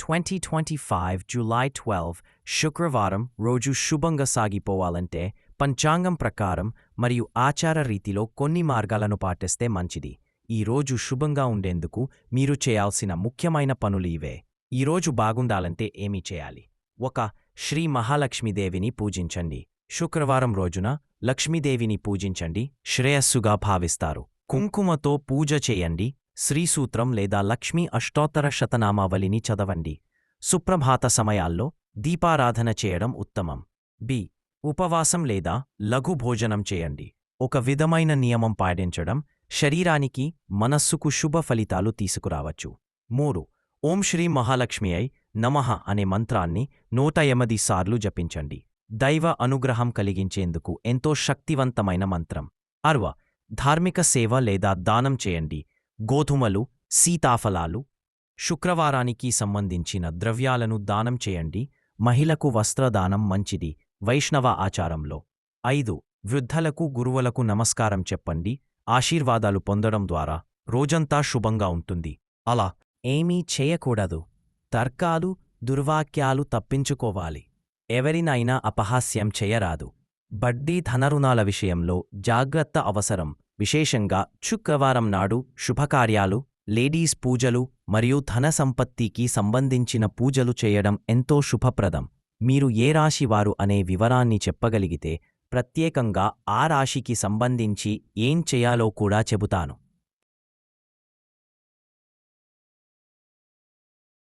Twenty twenty five July twelve శుక్రవారం రోజు శుభంగా సాగిపోవాలంటే పంచాంగం ప్రకారం మరియు ఆచార రీతిలో కొన్ని మార్గాలను పాటిస్తే మంచిది. ఈ రోజు శుభంగా ఉండేందుకు మీరు చేయాల్సిన ముఖ్యమైన పనులు ఇవే. ఈ రోజు బాగుండాలంటే ఏమీ చేయాలి? ఒక శ్రీ మహాలక్ష్మీదేవిని పూజించండి. శుక్రవారం రోజున లక్ష్మీదేవిని పూజించండి శ్రేయస్సుగా భావిస్తారు. కుంకుమతో పూజ చేయండి శ్రీసూత్రం లేదా లక్ష్మీ అష్టోత్తర శతనామావళిని చదవండి. సుప్రభాత సమయాల్లో దీపారాధన చేయడం ఉత్తమం. బి. ఉపవాసం లేదా లఘు భోజనం చేయండి. ఒక విధమైన నియమం పాటించడం శరీరానికి మనస్సుకు శుభ ఫలితాలు తీసుకురావచ్చు. మూడు. ఓం శ్రీ మహాలక్ష్మి అయి నమః అనే మంత్రాన్ని నూట ఎనిమిది సార్లు జపించండి. దైవ అనుగ్రహం కలిగించేందుకు ఎంతో శక్తివంతమైన మంత్రం. అర్వ ధార్మిక సేవ లేదా దానం చేయండి. గోధుమలు సీతాఫలాలు శుక్రవారానికి సంబంధించిన ద్రవ్యాలను దానం చేయండి. మహిళకు వస్త్రదానం మంచిది. వైష్ణవ ఆచారంలో. ఐదు. వృద్ధలకు గురువులకు నమస్కారం చెప్పండి. ఆశీర్వాదాలు పొందడం ద్వారా రోజంతా శుభంగా ఉంటుంది. అలా ఏమీ చేయకూడదు. తర్కాలు దుర్వాక్యాలు తప్పించుకోవాలి. ఎవరినైనా అపహాస్యం చేయరాదు. బడ్డీ ధనరుణాల విషయంలో జాగ్రత్త అవసరం. విశేషంగా శుక్రవారం నాడు శుభకార్యాలు లేడీస్ పూజలు మరియు ధన సంపత్తికి సంబంధించిన పూజలు చేయడం ఎంతో శుభప్రదం. మీరు ఏ రాశివారు అనే వివరాన్ని చెప్పగలిగితే ప్రత్యేకంగా ఆ రాశికి సంబంధించి ఏం చేయాలో కూడా చెబుతాను.